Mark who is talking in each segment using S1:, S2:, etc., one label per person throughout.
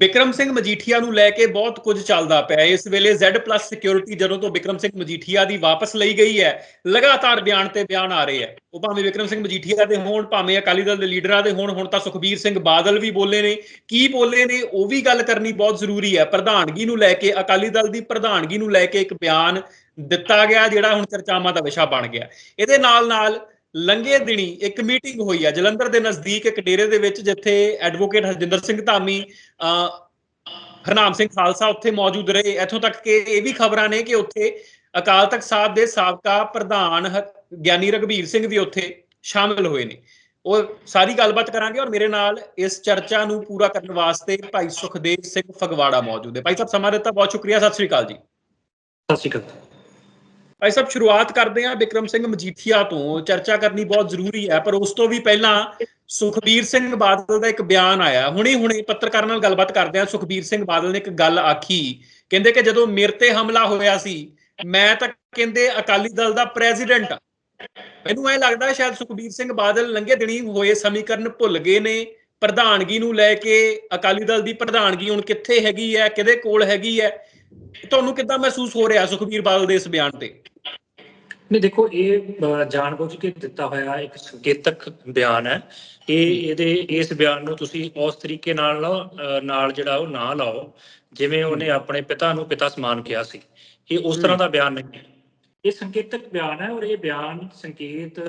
S1: ਬਿਕਰਮ ਸਿੰਘ ਮਜੀਠੀਆ ਨੂੰ ਲੈ ਕੇ ਬਹੁਤ ਕੁਝ ਚੱਲਦਾ ਪਿਆ ਇਸ ਵੇਲੇ Z+ ਸਿਕਿਉਰਿਟੀ ਜਦੋਂ ਤੋਂ ਬਿਕਰਮ ਸਿੰਘ ਮਜੀਠੀਆ ਦੀ ਵਾਪਸ ਲਈ ਗਈ ਹੈ, ਲਗਾਤਾਰ ਬਿਆਨ ਤੇ ਬਿਆਨ ਆ ਰਹੇ ਹੈ। ਉਹ ਭਾਵੇਂ ਬਿਕਰਮ ਸਿੰਘ ਮਜੀਠੀਆ ਦੇ ਹੋਣ, ਭਾਵੇਂ ਅਕਾਲੀ ਦਲ ਦੇ ਲੀਡਰਾਂ ਦੇ ਹੋਣ, ਹੁਣ ਤਾਂ ਸੁਖਬੀਰ ਸਿੰਘ ਬਾਦਲ ਵੀ ਬੋਲੇ ਨੇ। ਕੀ ਬੋਲੇ ਨੇ, ਉਹ ਵੀ ਗੱਲ ਕਰਨੀ ਬਹੁਤ ਜ਼ਰੂਰੀ ਹੈ। ਪ੍ਰਧਾਨਗੀ ਨੂੰ ਲੈ ਕੇ, ਅਕਾਲੀ ਦਲ ਦੀ ਪ੍ਰਧਾਨਗੀ ਨੂੰ ਲੈ ਕੇ ਇੱਕ ਬਿਆਨ ਦਿੱਤਾ ਗਿਆ, ਜਿਹੜਾ ਹੁਣ ਚਰਚਾਵਾਂ ਦਾ ਵਿਸ਼ਾ ਬਣ ਗਿਆ। ਇਹਦੇ ਨਾਲ ਨਾਲ ਲੰਗੇ ਦਿਨੀ ਇੱਕ ਮੀਟਿੰਗ ਹੋਈ ਹੈ ਜਲੰਧਰ ਦੇ ਨਜ਼ਦੀਕ ਇੱਕ ਡੇਰੇ ਦੇ ਵਿੱਚ, ਜਿੱਥੇ ਐਡਵੋਕੇਟ ਹਰਜਿੰਦਰ ਸਿੰਘ ਧਾਮੀ ਹਰਨਾਮ ਸਿੰਘ ਖਾਲਸਾ ਉੱਥੇ ਮੌਜੂਦ ਰਹੇ। ਇੱਥੋਂ ਤੱਕ ਕਿ ਇਹ ਵੀ ਖਬਰਾਂ ਨੇ ਕਿ ਉੱਥੇ ਅਕਾਲ ਤਖਤ ਸਾਹਿਬ ਦੇ ਸਾਬਕਾ ਪ੍ਰਧਾਨ ਗਿਆਨੀ ਰਗਵੀਰ ਸਿੰਘ ਵੀ ਉੱਥੇ ਸ਼ਾਮਿਲ ਹੋਏ ਨੇ। ਉਹ ਸਾਰੀ ਗੱਲਬਾਤ ਕਰਾਂਗੇ ਔਰ ਮੇਰੇ ਨਾਲ ਇਸ ਚਰਚਾ ਨੂੰ ਪੂਰਾ ਕਰਨ ਵਾਸਤੇ ਭਾਈ ਸੁਖਦੇਵ ਸਿੰਘ ਫਗਵਾੜਾ ਮੌਜੂਦ ਹੈ ਭਾਈ ਸਾਹਿਬ, ਸਮਾਂ ਦਿੱਤਾ, ਬਹੁਤ ਸ਼ੁਕਰੀਆ, ਸਤਿ ਸ੍ਰੀ ਅਕਾਲ ਜੀ।
S2: ਸਤਿ ਸ਼੍ਰੀ ਅਕਾਲ।
S1: ਭਾਈ ਸਾਹਿਬ, ਸ਼ੁਰੂਆਤ ਕਰਦੇ ਹਾਂ ਬਿਕਰਮ ਸਿੰਘ ਮਜੀਠੀਆ ਤੋਂ। ਚਰਚਾ ਕਰਨੀ ਬਹੁਤ ਜ਼ਰੂਰੀ ਹੈ, ਪਰ ਉਸ ਤੋਂ ਵੀ ਪਹਿਲਾਂ ਸੁਖਬੀਰ ਸਿੰਘ ਬਾਦਲ ਦਾ ਇੱਕ ਬਿਆਨ ਆਇਆ। ਹੁਣੇ ਹੁਣੇ ਪੱਤਰਕਾਰਾਂ ਨਾਲ ਗੱਲਬਾਤ ਕਰਦੇ ਹਾਂ। ਸੁਖਬੀਰ ਸਿੰਘ ਬਾਦਲ ਨੇ ਇੱਕ ਗੱਲ ਆਖੀ। ਕਹਿੰਦੇ ਕਿ ਜਦੋਂ ਮੇਰੇ ਤੇ ਹਮਲਾ ਹੋਇਆ ਸੀ, ਮੈਂ ਤਾਂ ਕਹਿੰਦੇ ਅਕਾਲੀ ਦਲ ਦਾ ਪ੍ਰੈਜ਼ੀਡੈਂਟ ਮੈਨੂੰ ਐ ਲੱਗਦਾ ਸ਼ਾਇਦ ਸੁਖਬੀਰ ਸਿੰਘ ਬਾਦਲ ਲੰਘੇ ਦਿਨੀ ਹੋਏ ਸਮੀਕਰਨ ਭੁੱਲ ਗਏ ਨੇ। ਪ੍ਰਧਾਨਗੀ ਨੂੰ ਲੈ ਕੇ ਅਕਾਲੀ ਦਲ ਦੀ ਪ੍ਰਧਾਨਗੀ ਹੁਣ ਕਿੱਥੇ ਹੈਗੀ ਹੈ, ਕਿਹਦੇ ਕੋਲ ਹੈਗੀ ਹੈ, ਤੁਹਾਨੂੰ ਕਿੱਦਾਂ ਮਹਿਸੂਸ ਹੋ ਰਿਹਾ ਸੁਖਬੀਰ ਬਾਦਲ ਦੇ ਇਸ ਬਿਆਨ ਤੇ?
S2: ਨਹੀਂ ਦੇਖੋ ਇਹ ਜਾਣਬੁੱਝ ਕੇ ਦਿੱਤਾ ਹੋਇਆ ਇੱਕ ਸੰਕੇਤਕ ਬਿਆਨ ਹੈ। ਇਹ ਇਹਦੇ ਇਸ ਬਿਆਨ ਨੂੰ ਤੁਸੀਂ ਉਸ ਤਰੀਕੇ ਨਾਲ ਨਾਲ ਜਿਹੜਾ ਉਹ ਨਾ ਲਾਓ ਜਿਵੇਂ ਉਹਨੇ ਆਪਣੇ ਪਿਤਾ ਨੂੰ ਪਿਤਾ ਸਮਾਨ ਕਿਹਾ ਸੀ। ਇਹ ਉਸ ਤਰ੍ਹਾਂ ਦਾ ਬਿਆਨ ਨਹੀਂ ਹੈ। ਇਹ ਸੰਕੇਤਕ ਬਿਆਨ ਹੈ ਔਰ ਇਹ ਬਿਆਨ ਸੰਕੇਤ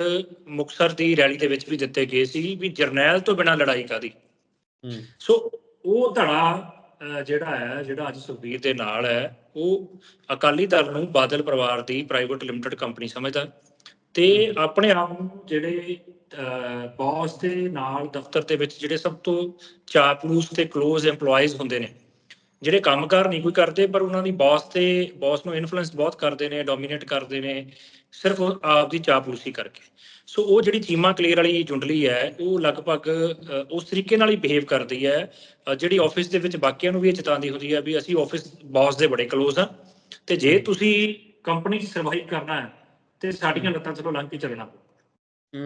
S2: ਮੁਕਸਰ ਦੀ ਰੈਲੀ ਦੇ ਵਿੱਚ ਵੀ ਦਿੱਤੇ ਗਏ ਸੀ ਵੀ ਜਰਨੈਲ ਤੋਂ ਬਿਨਾਂ ਲੜਾਈ ਕਾਦੀ ਸੋ ਉਹ ਧੜਾ ਜਿਹੜਾ ਹੈ ਜਿਹੜਾ ਅੱਜ ਸੁਖਬੀਰ ਦੇ ਨਾਲ ਹੈ ਉਹ ਅਕਾਲੀ ਦਲ ਨੂੰ ਬਾਦਲ ਪਰਿਵਾਰ ਦੀ ਪ੍ਰਾਈਵੇਟ ਲਿਮਟਿਡ ਕੰਪਨੀ ਸਮਝਦਾ ਤੇ ਆਪਣੇ ਆਪ ਨੂੰ ਜਿਹੜੇ ਬੌਸ ਦੇ ਨਾਲ ਦਫ਼ਤਰ ਦੇ ਵਿੱਚ ਜਿਹੜੇ ਸਭ ਤੋਂ ਚਾਪਲੂਸ ਤੇ ক্লোਜ਼ EMPLOYEES ਹੁੰਦੇ ਨੇ ਜਿਹੜੇ ਕੰਮਕਾਰ ਨਹੀਂ ਕੋਈ ਕਰਦੇ ਪਰ ਉਹਨਾਂ ਦੀ ਬੌਸ ਤੇ ਬੌਸ ਨੂੰ ਇਨਫਲੂਐਂਸ ਬਹੁਤ ਕਰਦੇ ਨੇ ਡੋਮੀਨੇਟ ਕਰਦੇ ਨੇ ਸਿਰਫ ਆਪ ਦੀ ਚਾਪਲੂਸੀ ਕਰਕੇ। ਸੋ ਉਹ ਜਿਹੜੀ ਚੀਮਾ ਕਲੀਅਰ ਵਾਲੀ ਜੁੰਡਲੀ ਹੈ ਉਹ ਲਗਭਗ ਉਸ ਤਰੀਕੇ ਨਾਲ ਹੀ ਬਿਹੇਵ ਕਰਦੀ ਹੈ। ਜਿਹੜੀ ਆਫਿਸ ਦੇ ਵਿੱਚ ਬਾਕੀਆਂ ਨੂੰ ਵੀ ਇਹ ਚੇਤਾਉਂਦੀ ਹੁੰਦੀ ਹੈ ਵੀ ਅਸੀਂ ਆਫਿਸ ਬੌਸ ਦੇ ਬੜੇ ক্লোਜ਼ ਆ ਤੇ ਜੇ ਤੁਸੀਂ ਕੰਪਨੀ 'ਚ ਸਰਵਾਈਵ ਕਰਨਾ ਹੈ ਤੇ ਸਾਡੀਆਂ ਲੱਤਾਂ ਥੱਲੋਂ ਲੰਘ ਕੇ ਚੱਲਣਾ।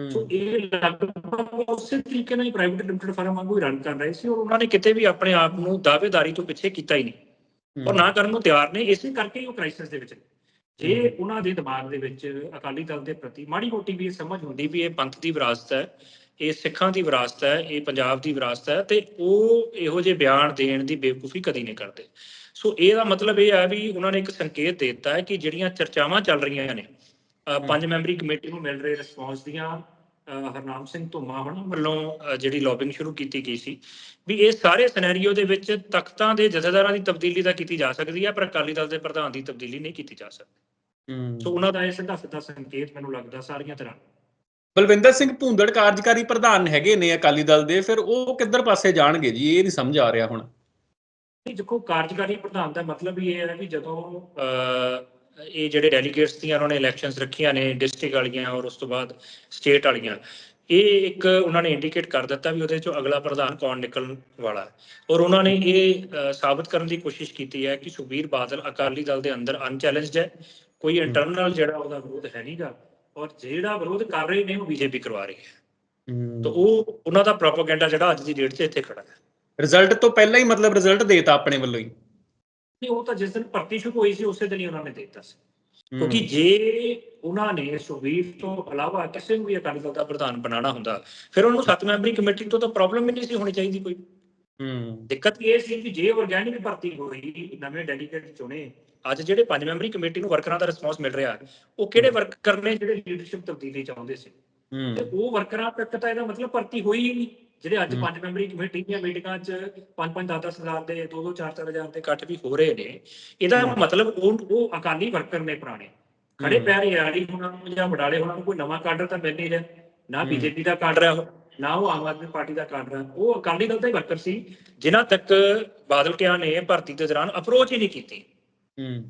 S2: ਸੋ ਇਹ ਲਗਭਗ ਉਸੇ ਤਰੀਕੇ ਨਾਲ ਹੀ ਪ੍ਰਾਈਵੇਟ ਲਿਮਟਿਡ ਫਰਮ ਵਾਂਗੂ ਹੀ ਰਨ ਕਰ ਰਹੇ ਸੀ ਔਰ ਉਹਨਾਂ ਨੇ ਕਿਤੇ ਵੀ ਆਪਣੇ ਆਪ ਨੂੰ ਦਾਅਵੇਦਾਰੀ ਤੋਂ ਪਿੱਛੇ ਕੀਤਾ ਹੀ ਨਹੀਂ। ਔਰ ਨਾ ਕਰਨ ਨੂੰ ਤਿਆਰ ਨੇ ਇਸੇ ਕਰਕੇ ਉਹ ਕ੍ਰਾਈਸਿਸ ਦੇ ਵਿੱਚ ਨੇ। ਜੇ ਉਹਨਾਂ ਦੇ ਦਿਮਾਗ ਦੇ ਵਿੱਚ ਅਕਾਲੀ ਦਲ ਦੇ ਪ੍ਰਤੀ ਮਾੜੀ ਮੋਟੀ ਵੀ ਸਮਝ ਹੁੰਦੀ ਵੀ ਇਹ ਪੰਥ ਦੀ ਵਿਰਾਸਤ ਹੈ ਇਹ ਸਿੱਖਾਂ ਦੀ ਵਿਰਾਸਤ ਹੈ ਇਹ ਪੰਜਾਬ ਦੀ ਵਿਰਾਸਤ ਹੈ ਤੇ ਉਹ ਇਹੋ ਜਿਹੇ ਬਿਆਨ ਦੇਣ ਦੀ ਬੇਵਕੂਫੀ ਕਦੀ ਨਹੀਂ ਕਰਦੇ। ਸੋ ਇਹਦਾ ਮਤਲਬ ਇਹ ਹੈ ਵੀ ਉਹਨਾਂ ਨੇ ਇੱਕ ਸੰਕੇਤ ਦੇ ਦਿੱਤਾ ਹੈ ਕਿ ਜਿਹੜੀਆਂ ਚਰਚਾਵਾਂ ਚੱਲ ਰਹੀਆਂ ਨੇ ਪੰਜ ਮੈਂਬਰੀ ਕਮੇਟੀ ਨੂੰ ਮਿਲ ਰਹੇ ਰਿਸਪੌਂਸ ਦੀਆਂ ਹਰਨਾਮ ਸਿੰਘ ਧੁੰਮਾ ਹੋਣਾ ਵੱਲੋਂ ਜਿਹੜੀ ਲੌਬਿੰਗ ਸ਼ੁਰੂ ਕੀਤੀ ਗਈ ਸੀ ਵੀ ਇਹ ਸਾਰੇ ਸਿਨੈਰੀਓ ਦੇ ਵਿੱਚ ਤਖਤਾਂ ਦੇ ਜਥੇਦਾਰਾਂ ਦੀ ਤਬਦੀਲੀ ਤਾਂ ਕੀਤੀ ਜਾ ਸਕਦੀ ਹੈ ਪਰ ਅਕਾਲੀ ਦਲ ਦੇ ਪ੍ਰਧਾਨ ਦੀ ਤਬਦੀਲੀ ਨਹੀਂ ਕੀਤੀ ਜਾ ਸਕਦੀ। ਸੋ ਉਹਨਾਂ ਦਾ ਇਹ ਸਿੱਧਾ ਸਿੱਧਾ ਸੰਕੇਤ ਮੈਨੂੰ ਲੱਗਦਾ ਸਾਰੀਆਂ ਤਰ੍ਹਾਂ।
S1: ਬਲਵਿੰਦਰ ਸਿੰਘ ਭੁੰਦੜ ਕਾਰਜਕਾਰੀ ਪ੍ਰਧਾਨ ਹੈਗੇ ਨੇ ਅਕਾਲੀ ਦਲ ਦੇ ਫਿਰ ਉਹ ਕਿੱਧਰ ਪਾਸੇ ਜਾਣਗੇ ਜੀ? ਇਹ ਨਹੀਂ ਸਮਝ ਆ ਰਿਹਾ ਹੁਣ।
S2: ਦੇਖੋ ਕਾਰਜਕਾਰੀ ਪ੍ਰਧਾਨ ਦਾ ਮਤਲਬ ਇਹ ਹੈ ਵੀ ਜਦੋਂ ਇਹ ਜਿਹੜੇ ਡੈਲੀਗੇਟਸ ਦੀਆਂ ਉਹਨਾਂ ਨੇ ਇਲੈਕਸ਼ਨਸ ਰੱਖੀਆਂ ਨੇ ਡਿਸਟ੍ਰਿਕਟ ਵਾਲੀਆਂ ਔਰ ਉਸ ਤੋਂ ਬਾਅਦ ਸਟੇਟ ਵਾਲੀਆਂ ਇਹ ਇੱਕ ਉਹਨਾਂ ਨੇ ਇੰਡੀਕੇਟ ਕਰ ਦਿੱਤਾ ਵੀ ਉਹਦੇ ਚੋਂ ਅਗਲਾ ਪ੍ਰਧਾਨ ਕੌਣ ਨਿਕਲਣ ਵਾਲਾ ਹੈ। ਔਰ ਉਹਨਾਂ ਨੇ ਇਹ ਸਾਬਤ ਕਰਨ ਦੀ ਕੋਸ਼ਿਸ਼ ਕੀਤੀ ਹੈ ਕਿ ਸੁਖਬੀਰ ਬਾਦਲ ਅਕਾਲੀ ਦਲ ਦੇ ਅੰਦਰ ਅਨਚੈਲੰਜਡ ਹੈ। ਕੋਈ ਇੰਟਰਨਲ ਜਿਹੜਾ ਉਹਦਾ ਵਿਰੋਧ ਹੈ ਨਹੀਂਗਾ ਔਰ ਜਿਹੜਾ ਵਿਰੋਧ ਕਰ ਰਹੇ ਨੇ ਉਹ ਬੀਜੇਪੀ ਕਰਵਾ ਰਹੀ ਹੈ। ਤਾਂ ਉਹ ਉਹਨਾਂ ਦਾ ਪ੍ਰੋਪਾਗੈਂਡਾ ਜਿਹੜਾ ਅੱਜ ਦੀ ਡੇਟ 'ਚ ਇੱਥੇ ਖੜਾ ਹੈ।
S1: ਰਿਜ਼ਲਟ ਤੋਂ ਪਹਿਲਾਂ ਹੀ ਮਤਲਬ ਰਿਜ਼ਲਟ ਦੇਤਾ ਆਪਣੇ ਵੱਲੋਂ ਹੀ।
S2: ਨਹੀਂ ਉਹ ਤਾਂ ਜਿਸ ਦਿਨ ਭਰਤੀ ਸ਼ੁਰੂ ਹੋਈ ਸੀ ਉਸੇ ਦਿਨ ਹੀ ਉਹਨਾਂ ਨੇ ਦਿੱਤਾ ਸੀ। ਕਿਉਂਕਿ ਜੇ ਉਹਨਾਂ ਨੇ ਸੁਖਬੀਰ ਤੋਂ ਇਲਾਵਾ ਕਿਸੇ ਨੂੰ ਵੀ ਅਕਾਲੀ ਦਲ ਦਾ ਪ੍ਰਧਾਨ ਬਣਾਉਣਾ ਹੁੰਦਾ ਫਿਰ ਉਹਨੂੰ ਸੱਤ ਮੈਂਬਰੀ ਕਮੇਟੀ ਤੋਂ ਤਾਂ ਪ੍ਰੋਬਲਮ ਹੀ ਨਹੀਂ ਸੀ ਹੋਣੀ ਚਾਹੀਦੀ ਕੋਈ।
S1: ਹੂੰ।
S2: ਦਿੱਕਤ ਇਹ ਸੀ ਕਿ ਜੇ ਆਰਗੈਨਿਕ ਭਰਤੀ ਹੋਈ ਨਵੇਂ ਡੈਲੀਗੇਟ ਚੁਣੇ ਅੱਜ ਜਿਹੜੇ ਪੰਜ ਮੈਂਬਰੀ ਕਮੇਟੀ ਨੂੰ ਵਰਕਰਾਂ ਦਾ ਰਿਸਪੌਂਸ ਮਿਲ ਰਿਹਾ ਉਹ ਕਿਹੜੇ ਵਰਕਰ ਨੇ ਜਿਹੜੇ ਲੀਡਰਸ਼ਿਪ ਤਬਦੀਲੀ ਚਾਹੁੰਦੇ ਸੀ ਤੇ ਉਹ ਵਰਕਰਾਂ ਤੱਕ ਤਾਂ ਇਹਦਾ ਮਤਲਬ ਭਰਤੀ ਹੋਈ ਹੀ ਨਹੀਂ ਜਿਹੜੇ ਅੱਜ। ਪੰਜ ਮੈਂਬਰੀ ਕਮੇਟੀ ਦੀਆਂ ਮੀਟਿੰਗਾਂ 'ਚ 5-5 10-10 ਹਜ਼ਾਰ ਦੇ 2-2 4-4 ਹਜ਼ਾਰ ਦੇ ਇਕੱਠ ਵੀ ਹੋ ਰਹੇ ਨੇ ਇਹਦਾ। ਮਤਲਬ ਉਹ ਉਹ ਅਕਾਲੀ ਵਰਕਰ ਨੇ ਪੁਰਾਣੇ ਖੜੇ। ਪੈਰ ਯਾਰੀ ਉਹਨਾਂ ਨੂੰ ਜਾਂ ਵਡਾਲੇ ਉਹਨਾਂ ਨੂੰ ਕੋਈ ਨਵਾਂ ਕਾਡਰ ਤਾਂ ਮਿਲ ਨਹੀਂ ਰਿਹਾ ਨਾ। ਬੀਜੇਪੀ ਦਾ ਕਾਡਰ ਹੈ ਨਾ ਉਹ ਆਮ ਆਦਮੀ ਪਾਰਟੀ ਦਾ ਕਾਡਰ ਹੈ ਉਹ ਅਕਾਲੀ ਦਲ ਦਾ ਹੀ ਵਰਕਰ ਸੀ ਜਿਨ੍ਹਾਂ ਤੱਕ ਬਾਦਲ ਕਿਆ ਨੇ ਭਰਤੀ ਦੇ ਦੌਰਾਨ ਅਪਰੋਚ ਹੀ ਨਹੀਂ ਕੀਤੀ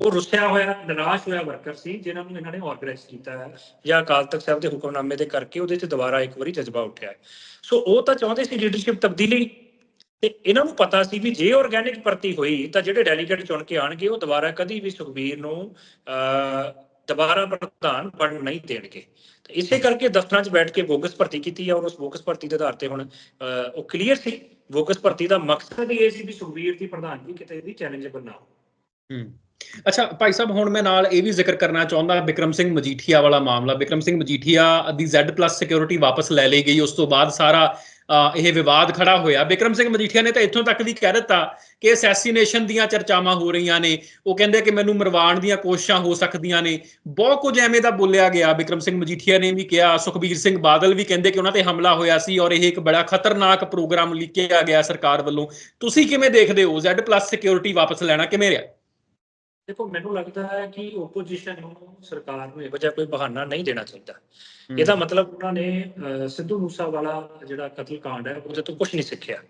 S2: ਉਹ ਰੁੱਸਿਆ ਹੋਇਆ ਨਿਰਾਸ਼ ਹੋਇਆ ਵਰਕਰ ਸੀ ਜਿਨ੍ਹਾਂ ਨੂੰ ਇਹਨਾਂ ਨੇ ਆਰਗੇਨਾਈਜ਼ ਕੀਤਾ ਹੈ ਜਾਂ ਅਕਾਲ ਤਖਤ ਸਾਹਿਬ ਦੇ ਹੁਕਮਨਾਮੇ ਦੇ ਕਰਕੇ ਉਹਦੇ 'ਚ ਦੁਬਾਰਾ ਇੱਕ ਵਾਰੀ ਜਜ਼ਬਾ ਉੱਠਿਆ ਹੈ। ਸੋ ਉਹ ਤਾਂ ਚਾਹੁੰਦੇ ਸੀ ਲੀਡਰਸ਼ਿਪ ਤਬਦੀਲੀ। ਤੇ ਇਹਨਾਂ ਨੂੰ ਪਤਾ ਸੀ ਵੀ ਜੇ ਆਰਗੇਨਿਕ ਭਰਤੀ ਹੋਈ ਤਾਂ ਜਿਹੜੇ ਡੈਲੀਗੇਟ ਚੁਣ ਕੇ ਆਣਗੇ ਉਹ ਦੁਬਾਰਾ ਕਦੀ ਵੀ ਸੁਖਬੀਰ ਨੂੰ ਦੁਬਾਰਾ ਪ੍ਰਧਾਨ ਬਣ ਨਹੀਂ ਦੇਣਗੇ। ਤੇ ਇਸੇ ਕਰਕੇ ਦਫ਼ਤਰਾਂ 'ਚ ਬੈਠ ਕੇ ਬੋਗਸ ਭਰਤੀ ਕੀਤੀ ਔਰ ਉਸ ਬੋਗਸ ਭਰਤੀ ਦੇ ਆਧਾਰ ਤੇ ਹੁਣ ਉਹ ਕਲੀਅਰ ਸੀ। ਬੋਗਸ ਭਰਤੀ ਦਾ ਮਕਸਦ ਇਹ ਸੀ ਵੀ ਸੁਖਬੀਰ ਦੀ ਪ੍ਰਧਾਨਗੀ ਕਿਤੇ ਵੀ ਚੈਲੰਜੇਬਲ ਨਾ ਹੋ
S1: ਹੂੰ। ਅੱਛਾ, ਭਾਈ ਸਾਹਿਬ, ਹੁਣ ਮੈਂ ਨਾਲ ਇਹ ਵੀ ਜ਼ਿਕਰ ਕਰਨਾ ਚਾਹੁੰਦਾ ਵਿਕਰਮ ਸਿੰਘ ਮਜੀਠੀਆ ਵਾਲਾ ਮਾਮਲਾ। ਵਿਕਰਮ ਸਿੰਘ ਮਜੀਠੀਆ ਦੀ Z+ ਸਿਕਿਉਰਿਟੀ ਵਾਪਸ ਲੈ ਲਈ ਗਈ, ਉਸ ਤੋਂ ਬਾਅਦ ਸਾਰਾ ਇਹ ਵਿਵਾਦ ਖੜਾ ਹੋਇਆ। ਵਿਕਰਮ ਸਿੰਘ ਮਜੀਠੀਆ ਨੇ ਤਾਂ ਇੱਥੋਂ ਤੱਕ ਵੀ ਕਹਿ ਦਿੱਤਾ ਕਿ ਅਸੈਸੀਨੇਸ਼ਨ ਦੀਆਂ ਚਰਚਾਵਾਂ ਹੋ ਰਹੀਆਂ ਨੇ। ਉਹ ਕਹਿੰਦੇ ਕਿ ਮੈਨੂੰ ਮਰਵਾਉਣ ਦੀਆਂ ਕੋਸ਼ਿਸ਼ਾਂ ਹੋ ਸਕਦੀਆਂ ਨੇ। ਬਹੁਤ ਕੁਝ ਐਵੇਂ ਦਾ ਬੋਲਿਆ ਗਿਆ। ਵਿਕਰਮ ਸਿੰਘ ਮਜੀਠੀਆ ਨੇ ਵੀ ਕਿਹਾ, ਸੁਖਬੀਰ ਸਿੰਘ ਬਾਦਲ ਵੀ ਕਹਿੰਦੇ ਕਿ ਉਹਨਾਂ ਤੇ ਹਮਲਾ ਹੋਇਆ ਸੀ ਔਰ ਇਹ ਇੱਕ ਬੜਾ ਖਤਰਨਾਕ ਪ੍ਰੋਗਰਾਮ ਲਿਖਿਆ ਗਿਆ ਸਰਕਾਰ ਵੱਲੋਂ। ਤੁਸੀਂ ਕਿਵੇਂ ਦੇਖਦੇ ਹੋ Z+ ਸਿਕਿਉਰਿਟੀ ਵਾਪਸ ਲੈਣਾ ਕਿਵੇਂ ਰਿਹਾ?
S2: ਦੇਖੋ ਮੈਨੂੰ ਲੱਗਦਾ ਹੈ ਕਿ ਓਪੋਜੀਸ਼ਨ ਨੂੰ ਸਰਕਾਰ ਨੂੰ ਇਹੋ ਜਿਹਾ ਕੋਈ ਬਹਾਨਾ ਨਹੀਂ ਦੇਣਾ ਚਾਹੀਦਾ। ਇਹਦਾ ਮਤਲਬ ਉਹਨਾਂ ਨੇ ਸਿੱਧੂ ਮੂਸਾ ਵਾਲਾ ਜਿਹੜਾ ਕਤਲकांड ਹੈ ਉਹਦੇ ਤੋਂ ਕੁਝ ਨਹੀਂ ਸਿੱਖਿਆ।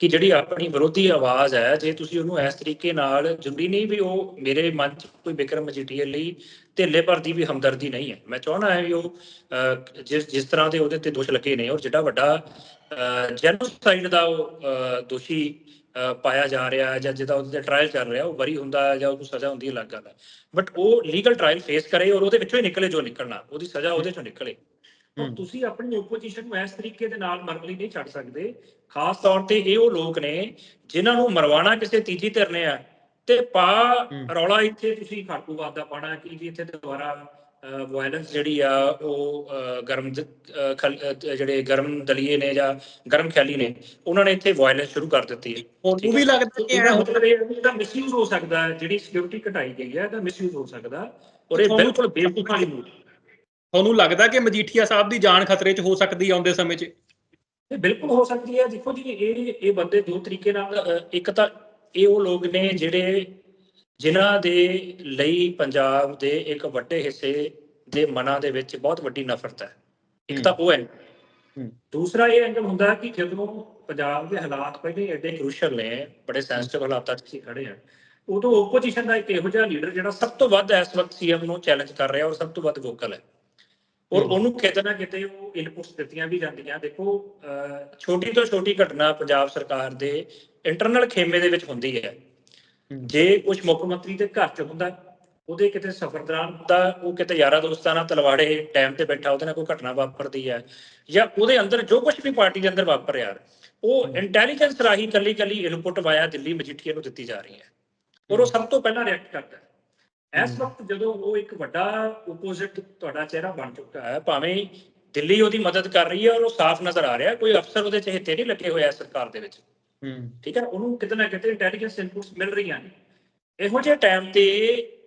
S2: ਕਿ ਜਿਹੜੀ ਆਪਣੀ ਵਿਰੋਧੀ ਆਵਾਜ਼ ਹੈ ਜੇ ਤੁਸੀਂ ਉਹਨੂੰ ਇਸ ਤਰੀਕੇ ਨਾਲ ਜ਼ਰੂਰੀ ਨਹੀਂ ਵੀ ਉਹ ਮੇਰੇ ਮਨ 'ਚ ਕੋਈ ਵਿਕਰਮ ਮਜੀਠੀਆ ਲਈ ਢਿੱਲੇ ਪਰ ਦੀ ਵੀ ਹਮਦਰਦੀ ਨਹੀਂ ਹੈ। ਮੈਂ ਚਾਹਣਾ ਹੈ ਵੀ ਉਹ ਜਿਸ ਜਿਸ ਤਰ੍ਹਾਂ ਦੇ ਉਹਦੇ ਤੇ ਦੋਸ਼ ਲੱਗੇ ਨੇ ਔਰ ਜਿਹੜਾ ਵੱਡਾ ਜੈਨੋਸਾਈਡ ਦਾ ਉਹ ਦੋਸ਼ੀ ਪਾਇਆ ਜਾ ਰਿਹਾ ਹੈ ਜਾਂ ਜਿਹਦਾ ਉਹਦੇ ਟ੍ਰਾਇਲ ਚੱਲ ਰਿਹਾ ਉਹ ਬਰੀ ਹੁੰਦਾ ਜਾਂ ਉਹਨੂੰ ਸਜ਼ਾ ਹੁੰਦੀ ਹੈ ਅਲੱਗ ਗੱਲ ਹੈ ਬਟ ਉਹ ਲੀਗਲ ਟ੍ਰਾਇਲ ਫੇਸ ਕਰੇ ਔਰ ਉਹਦੇ ਵਿੱਚੋਂ ਹੀ ਨਿਕਲੇ ਜੋ ਨਿਕਲਣਾ ਉਹਦੀ ਸਜ਼ਾ ਉਹਦੇ ਚੋਂ ਨਿਕਲੇ। ਤੁਸੀਂ ਆਪਣੀ ਓਪੋਜੀਸ਼ਨ ਨੂੰ ਇਸ ਤਰੀਕੇ ਦੇ ਨਾਲ ਮਰਨ ਲਈ ਨਹੀਂ ਛੱਡ ਸਕਦੇ ਖਾਸ ਤੌਰ ਤੇ ਇਹ ਉਹ ਲੋਕ ਨੇ ਜਿਨ੍ਹਾਂ ਨੂੰ ਮਰਵਾਣਾ ਕਿਸੇ ਤੀਜੀ ਧਿਰ ਨੇ ਆ ਤੇ ਪਾ। ਰੌਲਾ ਇੱਥੇ ਤੁਸੀਂ ਖਾਟੂਵਾਦ ਦਾ ਪਾਣਾ ਕਿ ਜੀ ਇੱਥੇ ਦੁਬਾਰਾ ਵਾਇਲੈਂਸ ਜਿਹੜੀ ਆ ਉਹ ਗਰਮ ਜਿਹੜੇ ਗਰਮ ਦਲੀਏ ਨੇ ਜਾਂ ਗਰਮ ਖਿਆਲੀ ਨੇ ਉਹਨਾਂ ਨੇ ਇੱਥੇ ਵਾਇਲੈਂਸ ਸ਼ੁਰੂ ਕਰ ਦਿੱਤੀ ਹੈ।
S1: ਉਹਨੂੰ ਵੀ ਲੱਗਦਾ ਕਿ
S2: ਇਹਦਾ
S1: ਐਂ
S2: ਮਤਲਬ ਇਹ ਹੈ ਕਿ ਮਿਸਯੂਜ਼ ਹੋ ਸਕਦਾ ਹੈ ਜਿਹੜੀ ਸਿਕਿਉਰਿਟੀ ਘਟਾਈ ਗਈ ਹੈ ਇਹਦਾ ਮਿਸਯੂਜ਼ ਹੋ ਸਕਦਾ ਔਰ ਇਹ
S1: ਤੁਹਾਨੂੰ-
S2: ਬਿਲਕੁਲ ਬੇਵਕੂਫਾਂ ਦੀ ਮੂਡ
S1: ਤੁਹਾਨੂੰ ਲੱਗਦਾ ਕਿ ਮਜੀਠੀਆ ਸਾਹਿਬ ਦੀ ਜਾਨ ਖਤਰੇ 'ਚ ਹੋ ਸਕਦੀ ਹੈ ਆਉਂਦੇ ਸਮੇਂ 'ਚ?
S2: ਇਹ ਬਿਲਕੁਲ ਹੋ ਸਕਦੀ ਹੈ। ਦੇਖੋ ਜੀ ਇਹ ਇਹ ਬੰਦੇ ਦੋ ਤਰੀਕੇ ਨਾਲ ਇੱਕ ਤਾਂ ਇਹ ਉਹ ਲੋਕ ਨੇ ਜਿਹੜੇ ਜਿਨ੍ਹਾਂ ਦੇ ਲਈ ਪੰਜਾਬ ਦੇ ਇੱਕ ਵੱਡੇ ਹਿੱਸੇ ਦੇ ਮਨਾਂ ਦੇ ਵਿੱਚ ਬਹੁਤ ਵੱਡੀ ਨਫ਼ਰਤ ਹੈ। ਇੱਕ ਤਾਂ ਉਹ ਹੈ। ਦੂਸਰਾ ਇਹ ਐਂਗਲ ਹੁੰਦਾ ਕਿ ਜਦੋਂ ਪੰਜਾਬ ਦੇ ਹਾਲਾਤ ਪਹਿਲੇ ਐਡੇ ਕ੍ਰੂਸ਼ਲ ਨੇ ਬੜੇ ਸੈਂਸਿਟਿਵ ਹਾਲਾਤਾਂ 'ਚ ਅਸੀਂ ਖੜੇ ਹਾਂ ਉਦੋਂ ਓਪੋਜੀਸ਼ਨ ਦਾ ਇੱਕ ਇਹੋ ਜਿਹਾ ਲੀਡਰ ਜਿਹੜਾ ਸਭ ਤੋਂ ਵੱਧ ਇਸ ਵਕਤ ਸੀਐਮ ਨੂੰ ਚੈਲੰਜ ਕਰ ਰਿਹਾ ਔਰ ਸਭ ਤੋਂ ਵੱਧ ਵੋਕਲ ਹੈ। ਔਰ। ਉਹਨੂੰ ਕਿਤੇ ਨਾ ਕਿਤੇ ਉਹ ਇਨਪੁਟਸ ਦਿੱਤੀਆਂ ਵੀ ਜਾਂਦੀਆਂ। ਦੇਖੋ ਛੋਟੀ ਤੋਂ ਛੋਟੀ ਘਟਨਾ ਪੰਜਾਬ ਸਰਕਾਰ ਦੇ ਇੰਟਰਨਲ ਖੇਮੇ ਦੇ ਵਿੱਚ ਹੁੰਦੀ ਹੈ। ਜੇ ਕੁਝ ਮੁੱਖ ਮੰਤਰੀ ਦੇ ਘਰ ਚ ਹੁੰਦਾ ਉਹਦੇ ਕਿਤੇ ਸਫ਼ਰ ਦੌਰਾਨ ਹੁੰਦਾ ਉਹ ਕਿਤੇ ਯਾਰਾਂ ਦੋਸਤਾਂ ਨਾਲ ਤਲਵਾੜੇ ਟਾਈਮ ਤੇ ਬੈਠਾ ਉਹਦੇ ਨਾਲ ਕੋਈ ਘਟਨਾ ਵਾਪਰਦੀ ਹੈ ਜਾਂ ਉਹਦੇ ਅੰਦਰ ਜੋ ਕੁਝ ਵੀ ਪਾਰਟੀ ਦੇ ਅੰਦਰ ਵਾਪਰ ਰਿਹਾ ਉਹ। ਇੰਟੈਲੀਜੈਂਸ ਰਾਹੀਂ ਕੱਲੀ ਕੱਲੀ ਇਨਪੁਟ ਵਾਇਆ ਦਿੱਲੀ ਮਜੀਠੀਆ ਨੂੰ ਦਿੱਤੀ ਜਾ ਰਹੀ ਹੈ ਔਰ ਉਹ ਸਭ ਤੋਂ ਪਹਿਲਾਂ ਰਿਐਕਟ ਕਰਦਾ ਹੈ ਇਸ। ਵਕਤ ਜਦੋਂ ਉਹ ਇੱਕ ਵੱਡਾ ਆਪੋਜ਼ਿਟ ਤੁਹਾਡਾ ਚਿਹਰਾ ਬਣ ਚੁੱਕਾ ਹੈ ਭਾਵੇਂ ਦਿੱਲੀ ਉਹਦੀ ਮਦਦ ਕਰ ਰਹੀ ਹੈ ਔਰ ਉਹ ਸਾਫ਼ ਨਜ਼ਰ ਆ ਰਿਹਾ ਕੋਈ ਅਫਸਰ ਉਹਦੇ ਚਹੇਤੇ ਨਹੀਂ ਲੱਗੇ ਹੋਏ ਆ ਸਰਕਾਰ ਦੇ ਵਿੱਚ ਠੀਕ ਹੈ ਉਹਨੂੰ ਕਿਤੇ ਨਾ ਕਿਤੇ ਇੰਟੈਲੀਜੈਂਸ ਇਨਪੁਟਸ ਮਿਲ ਰਹੀਆਂ ਨੇ। ਇਹੋ ਜਿਹੇ ਟਾਈਮ ਤੇ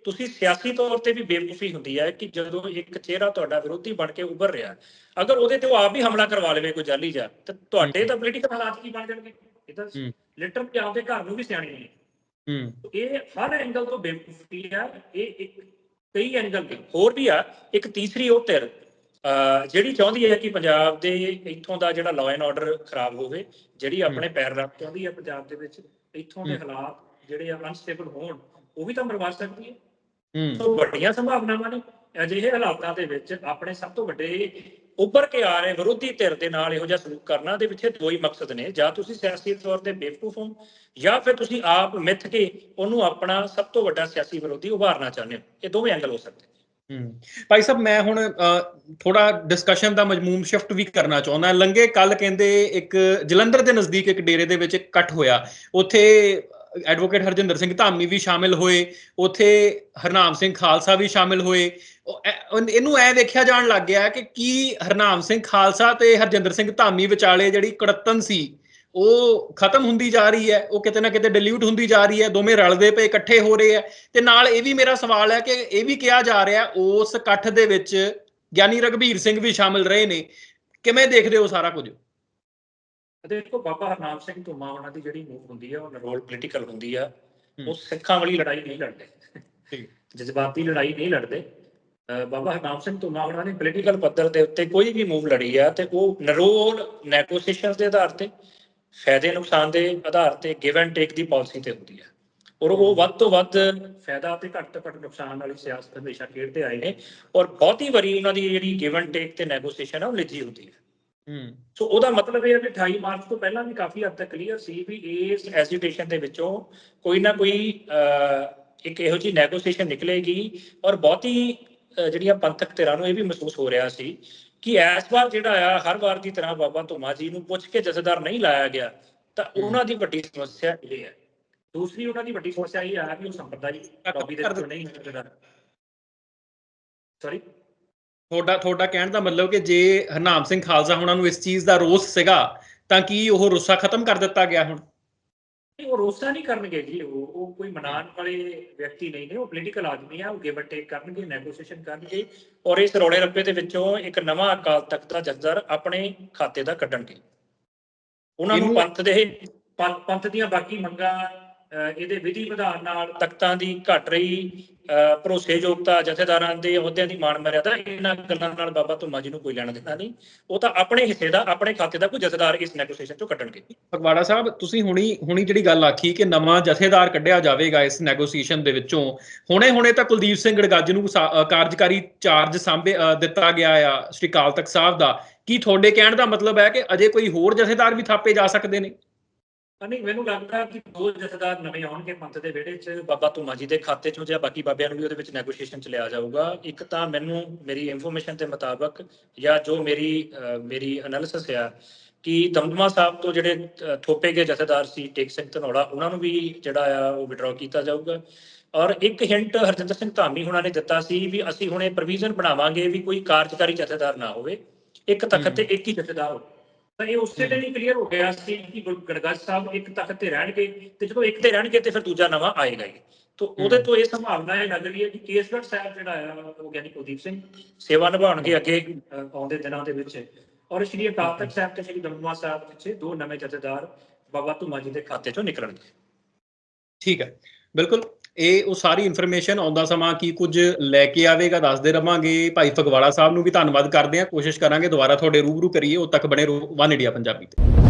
S2: ਤੁਸੀਂ ਸਿਆਸੀ ਤੌਰ ਤੇ ਵੀ ਬੇਵਕੂਫੀ ਹੁੰਦੀ ਹੈ ਕਿ ਜਦੋਂ ਇੱਕ ਚਿਹਰਾ ਤੁਹਾਡਾ ਵਿਰੋਧੀ ਬਣ ਕੇ ਉੱਭਰ ਰਿਹਾ ਅਗਰ ਉਹਦੇ ਤੇ ਉਹ ਆਪ ਹੀ ਹਮਲਾ ਕਰਵਾ ਲਵੇ ਕੋਈ ਜਾਲੀ ਜਾ ਤੇ ਤੁਹਾਡੇ ਤਾਂ ਪੋਲੀਟੀਕਲ ਹਾਲਾਤ ਕੀ ਬਣ ਜਾਣਗੇ? ਇਹ ਤਾਂ
S1: ਹੂੰ।
S2: ਲਿਟਰਲੀ ਆਪਦੇ ਘਰ ਨੂੰ ਵੀ ਸਿਆਣੀ ਨਹੀਂ
S1: ਹੂੰ।
S2: ਇਹ ਹਰ ਐਂਗਲ ਤੋਂ ਬੇਵਕੂਫੀ ਹੈ ਇਹ ਇੱਕ ਕਈ ਐਂਗਲ ਤੇ। ਹੋਰ ਵੀ ਆ ਇੱਕ ਤੀਸਰੀ ਉਹ ਧਿਰ ਜਿਹੜੀ ਚਾਹੁੰਦੀ ਹੈ ਕਿ ਪੰਜਾਬ ਦੇ ਇੱਥੋਂ ਦਾ ਜਿਹੜਾ ਲਾਅ ਐਂਡ ਆਰਡਰ ਖਰਾਬ ਹੋਵੇ ਜਿਹੜੀ ਆਪਣੇ ਪੈਰ ਰੱਖ ਚਾਹੁੰਦੀ ਹੈ ਪੰਜਾਬ ਦੇ ਵਿੱਚ ਇੱਥੋਂ ਦੇ। ਹਾਲਾਤ ਜਿਹੜੇ ਆ ਅਨਸਟੇਬਲ ਹੋਣ ਉਹ ਵੀ ਤਾਂ ਮਰਵਾ ਸਕਦੀ ਹੈ।
S1: ਹੂੰ।
S2: ਸੋ ਵੱਡੀਆਂ ਸੰਭਾਵਨਾਵਾਂ ਨੇ। ਅਜਿਹੇ ਹਾਲਾਤਾਂ ਦੇ ਵਿੱਚ ਆਪਣੇ ਸਭ ਤੋਂ ਵੱਡੇ ਉੱਭਰ ਕੇ ਆ ਰਹੇ ਵਿਰੋਧੀ ਧਿਰ ਦੇ ਨਾਲ ਇਹੋ ਜਿਹਾ ਸਲੂਕ ਕਰਨਾ ਦੇ ਪਿੱਛੇ ਦੋ ਹੀ ਮਕਸਦ ਨੇ। ਜਾਂ ਤੁਸੀਂ ਸਿਆਸੀ ਤੌਰ ਤੇ ਬੇਵਕੂਫ ਹੋ ਜਾਂ ਫਿਰ ਤੁਸੀਂ ਆਪ ਮਿੱਥ ਕੇ ਉਹਨੂੰ ਆਪਣਾ ਸਭ ਤੋਂ ਵੱਡਾ ਸਿਆਸੀ ਵਿਰੋਧੀ ਉਭਾਰਨਾ ਚਾਹੁੰਦੇ ਹੋ। ਇਹ ਦੋਵੇਂ ਐਂਗਲ ਹੋ ਸਕਦੇ
S1: ਭਾਈ ਸਾਹਿਬ, ਮੈਂ ਹੁਣ ਥੋੜਾ ਡਿਸਕਸ਼ਨ ਦਾ ਮਜਮੂਮ ਸ਼ਿਫਟ ਵੀ ਕਰਨਾ ਚਾਹੁੰਦਾ। ਲੰਗੇ ਕੱਲ ਕਹਿੰਦੇ ਇੱਕ ਜਲੰਧਰ ਦੇ ਨਜ਼ਦੀਕ ਇੱਕ ਡੇਰੇ ਦੇ ਵਿੱਚ ਇਕੱਠ ਹੋਇਆ। ਉੱਥੇ ਐਡਵੋਕੇਟ ਹਰਜਿੰਦਰ ਸਿੰਘ ਧਾਮੀ ਵੀ ਸ਼ਾਮਿਲ ਹੋਏ। ਉੱਥੇ ਹਰਨਾਮ ਸਿੰਘ ਖਾਲਸਾ ਵੀ ਸ਼ਾਮਿਲ ਹੋਏ। ਇਹਨੂੰ ਐ ਵੇਖਿਆ ਜਾਣ ਲੱਗ ਗਿਆ ਕਿ ਕੀ ਹਰਨਾਮ ਸਿੰਘ ਖਾਲਸਾ ਤੇ ਹਰਜਿੰਦਰ ਸਿੰਘ ਧਾਮੀ ਵਿਚਾਲੇ ਜਿਹੜੀ ਕੜਤਨ ਸੀ ਉਹ ਖਤਮ ਹੁੰਦੀ ਜਾ ਰਹੀ ਹੈ ਉਹ ਕਿਤੇ ਨਾ ਕਿਤੇ ਡਿਲੀਟ ਹੁੰਦੀ ਜਾ ਰਹੀ ਹੈ ਦੋਵੇਂ ਰਲਦੇ ਪਏ ਇਕੱਠੇ ਹੋ ਰਹੇ ਆ ਤੇ ਨਾਲ ਇਹ ਵੀ ਮੇਰਾ ਸਵਾਲ ਹੈ ਕਿ ਇਹ ਵੀ ਕਿਹਾ ਜਾ ਰਿਹਾ ਉਸ ਇਕੱਠ ਦੇ ਵਿੱਚ ਗਿਆਨੀ ਰਗਵੀਰ ਸਿੰਘ ਵੀ ਸ਼ਾਮਿਲ ਰਹੇ ਨੇ। ਕਿਵੇਂ ਦੇਖਦੇ ਹੋ ਸਾਰਾ ਕੁਝ?
S2: ਦੇਖੋ ਬਾਬਾ ਹਰਨਾਮ ਸਿੰਘ ਧੁਮਾ ਉਹਨਾਂ ਦੀ ਜਿਹੜੀ ਮੂਵ ਹੁੰਦੀ ਹੈ ਉਹ ਰੋਲ ਪੋਲੀਟੀਕਲ ਹੁੰਦੀ ਆ। ਉਹ ਸਿੱਖਾਂ ਵਾਲੀ ਲੜਾਈ ਨਹੀਂ ਲੜਦੇ।
S1: ਠੀਕ।
S2: ਜਜ਼ਬਾਤੀ ਲੜਾਈ ਨਹੀਂ ਲੜਦੇ। ਬਾਬਾ ਹਰਨਾਮ ਸਿੰਘ ਧੁਮਾ ਉਹਨਾਂ ਨੇ ਪੋਲੀਟੀਕਲ ਪੱਧਰ ਦੇ ਉੱਤੇ ਕੋਈ ਵੀ ਮੂਵ ਲੜੀ ਆ ਤੇ ਉਹ ਨਰੋਲ ਨੈਗੋਸੀਏਸ਼ਨਸ ਦੇ ਆਧਾਰ ਤੇ ਫਾਇਦੇ ਨੁਕਸਾਨ ਦੇ ਆਧਾਰ ਤੇ ਗਿਵ ਐਂਡ ਟੇਕ ਦੀ ਪਾਲਿਸੀ ਤੇ ਹੁੰਦੀ ਹੈ। ਔਰ ਉਹ ਵੱਧ ਤੋਂ ਵੱਧ ਫਾਇਦਾ ਤੇ ਘੱਟ ਤੋਂ ਘੱਟ ਨੁਕਸਾਨ ਵਾਲੀ ਸਿਆਸਤ ਹਮੇਸ਼ਾ ਖੇਡਦੇ ਆਏ ਨੇ ਔਰ ਬਹੁਤੀ ਵਾਰੀ ਉਹਨਾਂ ਦੀ ਜਿਹੜੀ ਗਿਵ ਐਂਡ ਟੇਕ ਤੇ ਨੈਗੋਸੀਏਸ਼ਨ ਹੈ ਉਹ ਨਿੱਜੀ ਹੁੰਦੀ ਹੈ।
S1: ਹੂੰ।
S2: ਸੋ ਉਹਦਾ ਮਤਲਬ ਇਹ ਹੈ ਕਿ 28 ਮਾਰਚ ਤੋਂ ਪਹਿਲਾਂ ਵੀ ਕਾਫੀ ਹੱਦ ਤੱਕ ਕਲੀਅਰ ਸੀ ਵੀ ਇਸ ਐਜੀਟੇਸ਼ਨ ਦੇ ਵਿੱਚੋਂ ਕੋਈ ਨਾ ਕੋਈ ਇੱਕ ਇਹੋ ਜਿਹੀ ਨੈਗੋਸੀਏਸ਼ਨ ਨਿਕਲੇਗੀ ਔਰ ਬਹੁਤੀ ਜਿਹੜੀਆਂ ਪੰਥਕ ਧਿਰਾਂ ਨੂੰ ਇਹ ਵੀ ਮਹਿਸੂਸ ਹੋ ਰਿਹਾ ਸੀ ਕਿ ਇਸ ਵਾਰ ਜਿਹੜਾ ਆ ਹਰ ਵਾਰ ਦੀ ਤਰ੍ਹਾਂ ਬਾਬਾ ਧੁਮਾ ਜੀ ਨੂੰ ਪੁੱਛ ਕੇ ਜਥੇਦਾਰ ਨਹੀਂ ਲਾਇਆ ਗਿਆ ਤਾਂ ਉਹਨਾਂ ਦੀ ਵੱਡੀ ਸਮੱਸਿਆ ਇਹ ਹੈ। ਦੂਸਰੀ ਉਹਨਾਂ ਦੀ ਵੱਡੀ ਸਮੱਸਿਆ ਇਹ ਹੈ ਕਿ ਉਹ ਸੰਪਰਦਾਇ ਲੌਬੀ ਦੇ ਵਿੱਚੋਂ ਨਹੀਂ ਜਥੇਦਾਰ ਸੌਰੀ
S1: ਤੁਹਾਡਾ ਤੁਹਾਡਾ ਕਹਿਣ ਦਾ ਮਤਲਬ ਕਿ ਜੇ ਹਰਨਾਮ ਸਿੰਘ ਖਾਲਸਾ ਹੁਣਾਂ ਨੂੰ ਇਸ ਚੀਜ਼ ਦਾ ਰੋਸ ਸੀਗਾ ਤਾਂ ਕੀ ਉਹ ਰੁੱਸਾ ਖਤਮ ਕਰ ਦਿੱਤਾ ਗਿਆ ਹੁਣ?
S2: ਉਹ ਰੋਸਾ ਨਹੀਂ ਕਰਨਗੇ ਜੀ ਉਹ ਉਹ ਕੋਈ ਮਨਾਉਣ ਵਾਲੇ ਵਿਅਕਤੀ ਨਹੀਂ ਨੇ ਉਹ ਪੋਲੀਟੀਕਲ ਆਦਮੀ ਆ ਉਹ ਗਿਵ ਐਂਡ ਟੇਕ ਕਰਨਗੇ ਨੈਗੋਸ਼ੀਏਸ਼ਨ ਕਰਨਗੇ ਔਰ ਇਸ ਰੌਲੇ ਰੱਪੇ ਦੇ ਵਿੱਚੋਂ ਇੱਕ ਨਵਾਂ ਅਕਾਲ ਤਖਤ ਦਾ ਜਥੇਦਾਰ ਆਪਣੇ ਖਾਤੇ ਦਾ ਕੱਢਣਗੇ। ਉਹਨਾਂ ਨੂੰ ਪੰਥ ਦੇ ਪੰਥ ਦੀਆਂ ਬਾਕੀ ਮੰਗਾਂ ਇਹਦੇ ਵਿਧੀ ਵਿਧਾਨ ਨਾਲ ਤਖਤਾਂ ਦੀ ਘਟ ਰਹੀ ਭਰੋਸੇਯੋਗਤਾ ਜਥੇਦਾਰਾਂ ਦੇ ਅਹੁਦਿਆਂ ਦੀ ਮਾਣ ਮਰਿਆਦਾ, ਇਹਨਾਂ ਗੱਲਾਂ ਨਾਲ ਬਾਬਾ ਧੁਮਾ ਜੀ ਨੂੰ ਕੋਈ ਲੈਣਾ ਦੇਣਾ ਨਹੀਂ। ਉਹ ਤਾਂ ਆਪਣੇ ਹਿੱਸੇ ਦਾ, ਆਪਣੇ ਖਾਤੇ ਦਾ ਕੋਈ ਜਥੇਦਾਰ ਇਸ ਨੈਗੋਸ਼ੀਏਸ਼ਨ ਚੋਂ ਕੱਢਣਗੇ
S1: ਫਗਵਾੜਾ ਸਾਹਿਬ, ਤੁਸੀਂ ਹੁਣੀ ਹੁਣੀ ਜਿਹੜੀ ਗੱਲ ਆਖੀ ਕਿ ਨਵਾਂ ਜਥੇਦਾਰ ਕੱਢਿਆ ਜਾਵੇਗਾ ਇਸ ਨੈਗੋਸੀਏਸ਼ਨ ਦੇ ਵਿੱਚੋਂ ਹੁਣੇ ਹੁਣੇ ਤਾਂ ਕੁਲਦੀਪ ਸਿੰਘ ਗੜਗੱਜ ਨੂੰ ਕਾਰਜਕਾਰੀ ਚਾਰਜ ਸਾਂਭੇ ਦਿੱਤਾ ਗਿਆ ਆ, ਸ਼੍ਰੀ ਅਕਾਲ ਤਖਤ ਸਾਹਿਬ ਦਾ। ਕੀ ਤੁਹਾਡੇ ਕਹਿਣ ਦਾ ਮਤਲਬ ਹੈ ਕਿ ਅਜੇ ਕੋਈ ਹੋਰ ਜਥੇਦਾਰ ਵੀ ਥਾਪੇ ਜਾ ਸਕਦੇ ਨੇ?
S2: ਨਹੀਂ ਮੈਨੂੰ ਲੱਗਦਾ ਕਿ ਦੋ ਜਥੇਦਾਰ ਨਵੇਂ ਆਉਣਗੇ ਪੰਥ ਦੇ ਵਿਹੜੇ 'ਚ ਬਾਬਾ ਧੁਮਾ ਜੀ ਦੇ ਖਾਤੇ 'ਚੋਂ ਜਾਂ ਬਾਕੀ ਬਾਬਿਆਂ ਨੂੰ ਵੀ ਉਹਦੇ ਵਿੱਚ ਨੈਗੋਸ਼ੀਏਸ਼ਨ 'ਚ ਲਿਆ ਜਾਊਗਾ। ਇੱਕ ਤਾਂ ਮੈਨੂੰ ਮੇਰੀ ਇਨਫੋਰਮੇਸ਼ਨ ਦੇ ਮੁਤਾਬਕ ਜਾਂ ਜੋ ਮੇਰੀ ਮੇਰੀ ਐਨਾਲਿਸਿਸ ਆ ਕਿ ਦਮਦਮਾ ਸਾਹਿਬ ਤੋਂ ਜਿਹੜੇ ਥੋਪੇ ਗਏ ਜਥੇਦਾਰ ਸੀ ਟੇਕ ਸਿੰਘ ਧਨੌੜਾ ਉਹਨਾਂ ਨੂੰ ਵੀ ਜਿਹੜਾ ਆ ਉਹ ਵਿਡਰਾਅ ਕੀਤਾ ਜਾਊਗਾ। ਔਰ ਇੱਕ ਹਿੰਟ ਹਰਜਿੰਦਰ ਸਿੰਘ ਧਾਮੀ ਹੁਣਾਂ ਨੇ ਦਿੱਤਾ ਸੀ ਵੀ ਅਸੀਂ ਹੁਣੇ ਪ੍ਰੋਵੀਜ਼ਨ ਬਣਾਵਾਂਗੇ ਵੀ ਕੋਈ ਕਾਰਜਕਾਰੀ ਜਥੇਦਾਰ ਨਾ ਹੋਵੇ। ਇੱਕ ਤਖਤ ਤੇ ਇੱਕ ਹੀ ਜਥੇਦਾਰ ਹੋਵੇ। ਤਾਂ ਇਹ ਉਸੇ ਦਿਨ ਹੀ ਕਲੀਅਰ ਹੋ ਗਿਆ ਸੀ ਕਿ ਗੜਗੜ ਸਾਹਿਬ ਇੱਕ ਤਖਤ ਤੇ ਰਹਿਣਗੇ ਤੇ ਜਦੋਂ ਇੱਕ ਤੇ ਰਹਿਣਗੇ ਤੇ ਫਿਰ ਦੂਜਾ ਨਵਾਂ ਆਏਗਾ ਹੀ। ਤੋਂ ਉਹਦੇ ਤੋਂ ਇਹ ਸੰਭਾਵਨਾ ਇਹ ਲੱਗ ਰਹੀ ਹੈ ਕਿ ਕੇਸਗੜ੍ਹ ਸਾਹਿਬ ਜਿਹੜਾ ਆ ਉਹ ਗਿਆਨੀ ਕੁਲਦੀਪ ਸਿੰਘ ਸੇਵਾ ਨਿਭਾਉਣਗੇ ਅੱਗੇ ਆਉਂਦੇ ਦਿਨਾਂ ਦੇ ਵਿੱਚ। ਔਰ ਸ਼੍ਰੀ ਅਕਾਲ ਤਖਤ ਸਾਹਿਬ ਤੇ ਸ਼੍ਰੀ ਦਮਦਮਾ ਸਾਹਿਬ ਵਿੱਚ ਦੋ ਨਵੇਂ ਜਥੇਦਾਰ ਬਾਬਾ ਧੁਮਾ ਜੀ ਦੇ ਖਾਤੇ ਚੋਂ ਨਿਕਲਣਗੇ।
S1: ਠੀਕ ਹੈ। ਬਿਲਕੁਲ ਇਹ ਉਹ ਸਾਰੀ ਇਨਫੋਰਮੇਸ਼ਨ ਆਉਂਦਾ ਸਮਾਂ ਕੀ ਕੁਝ ਲੈ ਕੇ ਆਵੇਗਾ, ਦੱਸਦੇ ਰਵਾਂਗੇ। ਭਾਈ ਫਗਵਾੜਾ ਸਾਹਿਬ ਨੂੰ ਵੀ ਧੰਨਵਾਦ ਕਰਦੇ ਹਾਂ, ਕੋਸ਼ਿਸ਼ ਕਰਾਂਗੇ ਦੁਬਾਰਾ ਤੁਹਾਡੇ ਰੂਬਰੂ ਕਰੀਏ ਉਹ ਤੱਕ ਬਣੇ ਰਹੋ, ਵਨ ਇੰਡੀਆ ਪੰਜਾਬੀ ਤੇ।